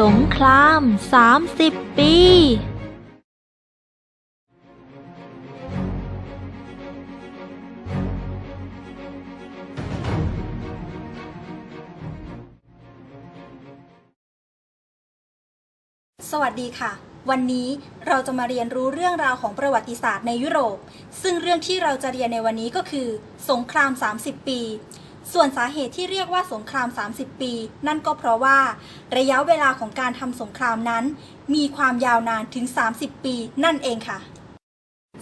สงคราม 30 ปี สวัสดีค่ะ วันนี้เราจะมาเรียนรู้เรื่องราวของประวัติศาสตร์ในยุโรป ซึ่งเรื่องที่เราจะเรียนในวันนี้ก็คือ สงคราม 30 ปี ส่วนสาเหตุที่เรียกว่าสงคราม 30 ปี นั่นก็เพราะว่า ระยะเวลาของการทำสงครามนั้น มีความยาวนานถึง 30 ปีนั่นเองค่ะ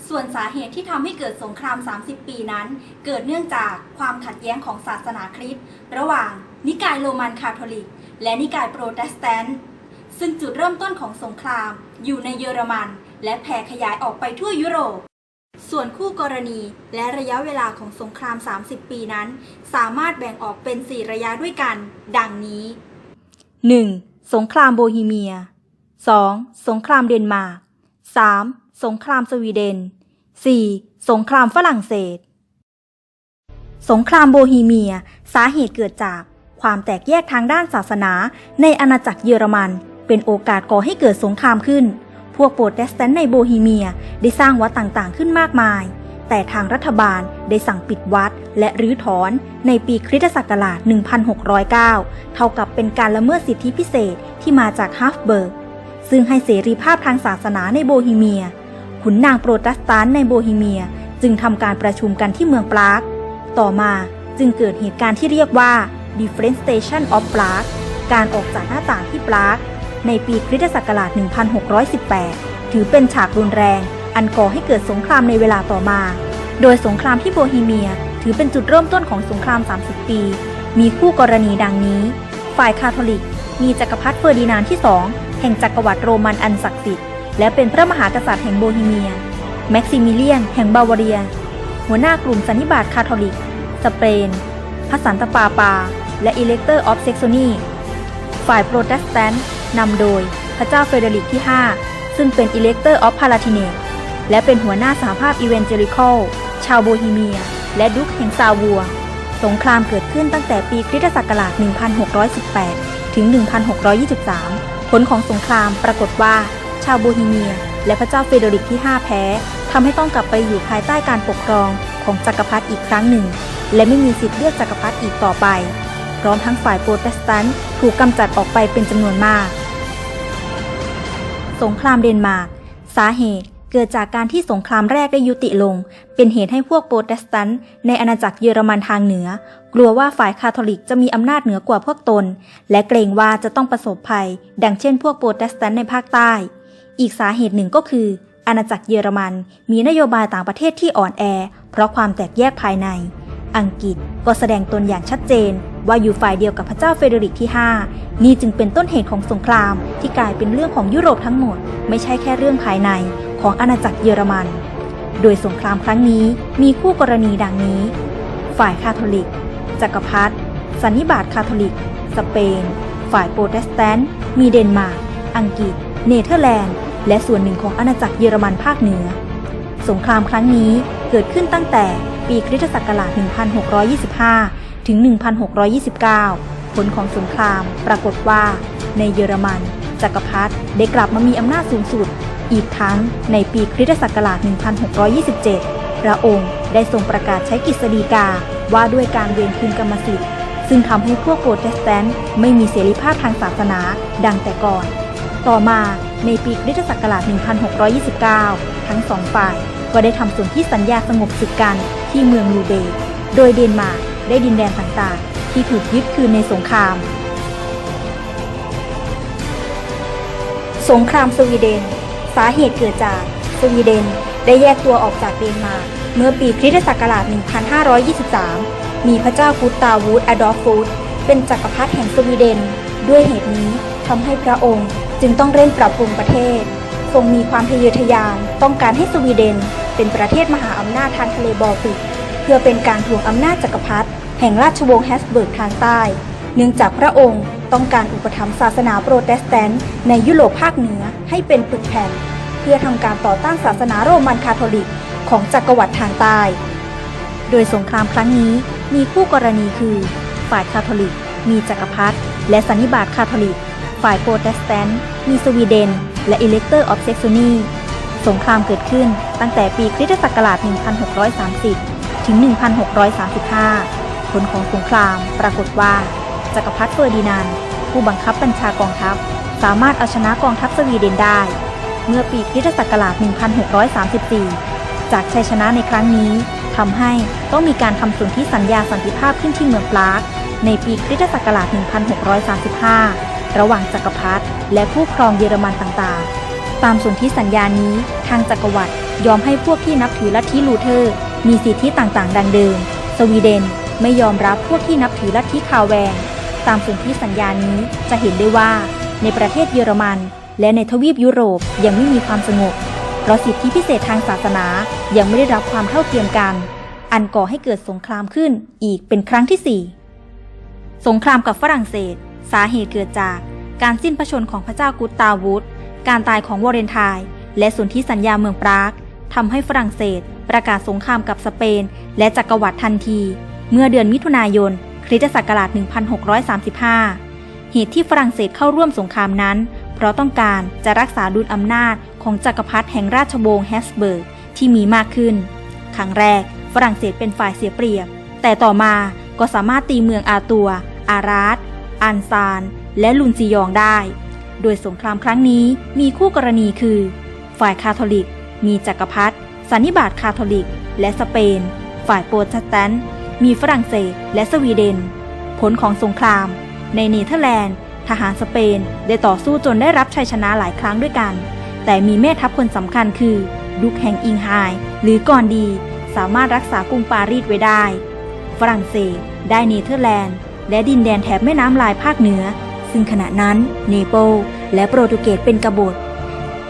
ส่วนสาเหตุที่ทำให้เกิดสงคราม 30 ปีนั้น เกิดเนื่องจากความขัดแย้งของศาสนาคริสต์ระหว่าง นิกายโรมันคาทอลิก และนิกายโปรเตสแตนต์ซึ่งจุดเริ่มต้นของสงคราม อยู่ในเยอรมัน และแผ่ขยายออกไปทั่วยุโรป ส่วนคู่กรณีและระยะเวลาของสงคราม 30 ปีนั้น สามารถแบ่งออกเป็น 4 ระยะด้วยกัน ดังนี้ 1. สงครามโบฮีเมีย 2. สงครามเดนมาร์ก 3. สงครามสวีเดน 4. สงครามฝรั่งเศส สงครามโบฮีเมีย สาเหตุเกิดจากความแตกแยกทางด้านศาสนาในอาณาจักรเยอรมัน เป็นโอกาสก่อให้เกิดสงครามขึ้น พวกโปรเตสแตนต์ในโบฮีเมียได้สร้างวัดต่างๆขึ้นมากมาย แต่ทางรัฐบาลได้สั่งปิดวัดและรื้อถอนในปีคริสตศักราช 1609 เท่ากับเป็นการละเมิดสิทธิพิเศษที่มาจากฮัฟเบิร์ก ซึ่งให้เสรีภาพทางศาสนาในโบฮีเมีย ขุนนางโปรเตสแตนในโบฮีเมียจึงทำการประชุมกันที่เมืองปราก ต่อมาจึงเกิดเหตุการณ์ที่เรียกว่า d i f f e r e n t a t i o n of Prague การออกจากหน้าต่างที่ปราก ในปีคริสตศักราช 1618 ถือเป็นฉากรุนแรง อันก่อให้เกิดสงครามในเวลาต่อมา โดยสงครามที่โบฮีเมีย ถือเป็นจุดเริ่มต้นของสงคราม 30 ปี มีคู่กรณีดังนี้ ฝ่ายคาทอลิก มีจักรพรรดิเฟอร์ดินานด์ที่2แห่งจักรวรรดิโรมันอันศักดิ์สิทธิ์ และเป็นพระมหากษัตริย์แห่งโบฮีเมีย แม็กซิมิเลียน แห่งบาวาเรีย หัวหน้ากลุ่มสันนิบาตคาทอลิก สเปนพระสันตปาปา และอิเล็กเตอร์ออฟเซ็กโซนีฝ่ายโปรเตสแตนต์ นำโดยพระเจ้าเฟเดริกที่ 5 ซึ่งเป็นอิเล็กเตอร์ออฟพาลาติเนตและเป็นหัวหน้าสหภาพอีเวนเจริคอลชาวโบฮีเมีย และดุคแห่งซาวัว สงครามเกิดขึ้นตั้งแต่ปีคริสตศักราช 1618 ถึง 1623 ผลของสงครามปรากฏว่า ชาวโบฮีเมีย และพระเจ้าเฟเดริกที่ 5 แพ้ทำให้ต้องกลับไปอยู่ภายใต้การปกครองของจักรพรรดิอีกครั้งหนึ่ง และไม่มีสิทธิ์เลือกจักรพรรดิอีกต่อไป พร้อมทั้งฝ่ายโปรเตสแตนต์ถูกกำจัดออกไปเป็นจำนวนมาก สงครามเดนมาร์กสาเหตุเกิดจากการที่สงครามแรกได้ยุติลง เป็นเหตุให้พวกโปรเตสแตนต์ในอาณาจักรเยอรมันทางเหนือ กลัวว่าฝ่ายคาทอลิกจะมีอำนาจเหนือกว่าพวกตน และเกรงว่าจะต้องประสบภัย ดังเช่นพวกโปรเตสแตนต์ในภาคใต้ อีกสาเหตุหนึ่งก็คือ อาณาจักรเยอรมันมีนโยบายต่างประเทศที่อ่อนแอ เพราะความแตกแยกภายใน อังกฤษก็แสดงตนอย่างชัดเจน ว่าอยู่ฝ่ายเดียวกับพระเจ้าเฟเดริกที่ 5 นี่จึงเป็นต้นเหตุของสงครามที่กลายเป็นเรื่องของยุโรปทั้งหมด ไม่ใช่แค่เรื่องภายในของอาณาจักรเยอรมัน โดยสงครามครั้งนี้มีคู่กรณีดังนี้ ฝ่ายคาทอลิก จักรพรรดิสันนิบาตคาทอลิก สเปน ฝ่ายโปรเตสแตนต์มีเดนมาร์ก อังกฤษ เนเธอร์แลนด์ และส่วนหนึ่งของอาณาจักรเยอรมันภาคเหนือ สงครามครั้งนี้เกิดขึ้นตั้งแต่ ปีคริสตศักราช 1625 ถึง 1629 ผลของสงครามปรากฏว่า ในเยอรมัน จักรพรรดิได้กลับมามีอำนาจสูงสุด อีกทั้งในปีคริสตศักราช 1627 พระองค์ได้ทรงประกาศใช้กฤษฎีกาว่าด้วยการเวียนคืนกรรมสิทธิ์ ซึ่งทำให้พวกโปรเตสแตนต์ไม่มีเสรีภาพทางศาสนาดังแต่ก่อน ต่อมาในปีคริสตศักราช 1629 ทั้งสองฝ่าย ก็ได้ทำส่วนธิสัญญาสงบศึกกันที่เมืองลูเบ โดยเดนมาร์กได้ดินแดนต่างๆ ที่ถูกยึดคืนในสงคราม สงครามสวีเดน สาเหตุเกิดจากสวีเดนได้แยกตัวออกจากเดนมาร์กเมื่อปีคริสตศักราช 1523 มีพระเจ้ากุตตาวูดอดอล์ฟฟูดเป็นจักรพรรดิแห่งสวีเดน ด้วยเหตุนี้ทำให้พระองค์จึงต้องเร่งปรับปรุงประเทศ ทรงมีความทะเยอทะยาน ต้องการให้สวีเดน เป็นประเทศมหาอำนาจทางทะเลบอลติก เพื่อเป็นการทวงอำนาจจักรพรรดิแห่งราชวงศ์แฮสเบิร์กทางใต้ เนื่องจากพระองค์ต้องการอุปถัมภ์ศาสนาโปรเตสแตนต์ในยุโรปภาคเหนือให้เป็นปึกแผ่นเพื่อทำการต่อต้านศาสนาโรมันคาทอลิกของจักรวรรดิทางใต้ โดยสงครามครั้งนี้มีคู่กรณีคือ ฝ่ายคาทอลิก มีจักรพรรดิและสันนิบาตคาทอลิก ฝ่ายโปรเตสแตนต์มีสวีเดน และอิเล็กเตอร์ออฟเซ x ซนีสงครามเกิดขึ้นตั้งแต่ปีคริสตศักราช 1630 ถึง 1635 ผลของสงครามปรากฏว่า จักรพรรดิเฟอร์ดินานด์ผู้บังคับบัญชากองทัพ สามารถเอาชนะกองทัพสวีเดนได้ เมื่อปีคริสตศักราช 1634 จากชัยชนะในครั้งนี้ทำให้ต้องมีการทำสนธิสัญญาสันติภาพขึ้นที่เมืองปรากในปีคริสตศักราช 1635 ระหว่างจักรพรรดิและผู้ครองเยอรมันต่างๆ ตามสนธิสัญญานี้ทางจักรวรรดิยอมให้พวกที่นับถือลัทธิลูเทอร์ มีสิทธิต่างๆ ดังเดิม สวีเดนไม่ยอมรับพวกที่นับถือลัทธิคาแวน ตามสนธิสัญญานี้จะเห็นได้ว่าในประเทศเยอรมัน และในทวีปยุโรปยังไม่มีความสงบ เพราะสิทธิพิเศษทางศาสนายังไม่ได้รับความเท่าเทียมกัน อันก่อให้เกิดสงครามขึ้นอีกเป็นครั้งที่สี่สงครามกับฝรั่งเศส สาเหตุเกิดจากการสิ้นพระชนม์ของพระเจ้ากุตตาวุธการตายของวอร์เรนไทน์และสนธิสัญญาเมืองปรากทำให้ฝรั่งเศสประกาศสงครามกับสเปน และจักรวรรดิทันที เมื่อเดือนมิถุนายนคริสตศักราช 1635 เหตุที่ฝรั่งเศสเข้าร่วมสงครามนั้น เพราะต้องการจะรักษาดุลอำนาจของจักรพรรดิแห่งราชวงศ์แฮสเบิร์กที่มีมากขึ้น ครั้งแรกฝรั่งเศสเป็นฝ่ายเสียเปรียบ แต่ต่อมาก็สามารถตีเมืองอาตัว อาราส อันซาน และลุนซิยองได้ โดยสงครามครั้งนี้มีคู่กรณีคือ ฝ่ายคาทอลิก มีจักรพรรดิสันนิบาตคาทอลิก และสเปน ฝ่ายโปรเตสแตนต์มีฝรั่งเศสและสวีเดน ผลของสงคราม ในเนเธอร์แลนด์ ทหารสเปนได้ต่อสู้จนได้รับชัยชนะหลายครั้งด้วยกัน แต่มีแม่ทัพคนสำคัญคือดุกแห่งอิงไฮหรือกอนดี สามารถรักษากรุงปารีสไว้ได้ ฝรั่งเศสได้เนเธอร์แลนด์ และดินแดนแถบแม่น้ำลายภาคเหนือ ซึ่งขณะนั้นเนเปลและโปรตุเกสเป็นกบฏ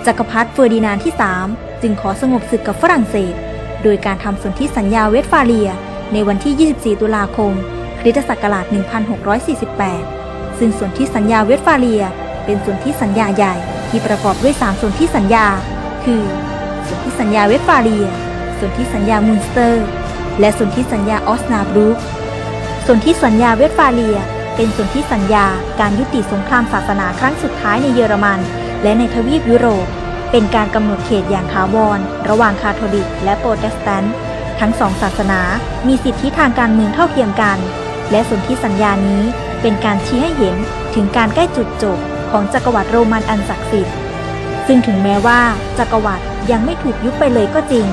จักรพรรดิเฟอร์ดินานที่ 3 จึงขอสงบศึกกับฝรั่งเศส โดยการทำสนธิสัญญาเวสฟาเลีย ในวันที่ 24 ตุลาคม คริสตศักราช 1648 ซึ่งสนธิสัญญาเวสฟาเลีย เป็นสนธิสัญญาใหญ่ที่ประกอบด้วย 3สนธิสัญญา คือสนธิสัญญาเวสฟาเลีย สนธิสัญญามุนสเตอร์ และสนธิสัญญาออสนาบรูก ส่วนธิสัญญาเวสฟาเลีย เป็นส่วนธิสัญญาการยุติสงครามศาสนาครั้งสุดท้ายในเยอรมัน และในทวีปยุโรป เป็นการกำหนดเขตอย่างถาวร ระหว่างคาทอลิก และโปรเตสแตนต์ทั้งสองศาสนา มีสิทธิทางการเมืองเท่าเทียมกัน และส่วนธิสัญญานี้เป็นการชี้ให้เห็นถึงการใกล้จุดจบของจักรวรรดิโรมันอันศักดิ์สิทธิ์ ซึ่งถึงแม้ว่าจักรวรรดิยังไม่ถูกยุบไปเลยก็จริง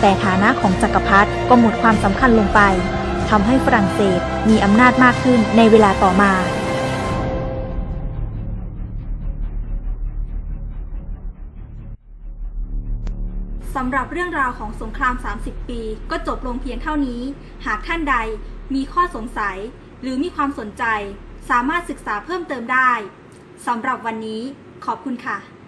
แต่ฐานะของจักรพรรดิก็หมดความสำคัญลงไป ทำให้ฝรั่งเศสมีอำนาจมากขึ้นในเวลาต่อมา สำหรับเรื่องราวของสงคราม 30 ปี ก็จบลงเพียงเท่านี้ หากท่านใดมีข้อสงสัย หรือมีความสนใจ สามารถศึกษาเพิ่มเติมได้ สำหรับวันนี้ขอบคุณค่ะ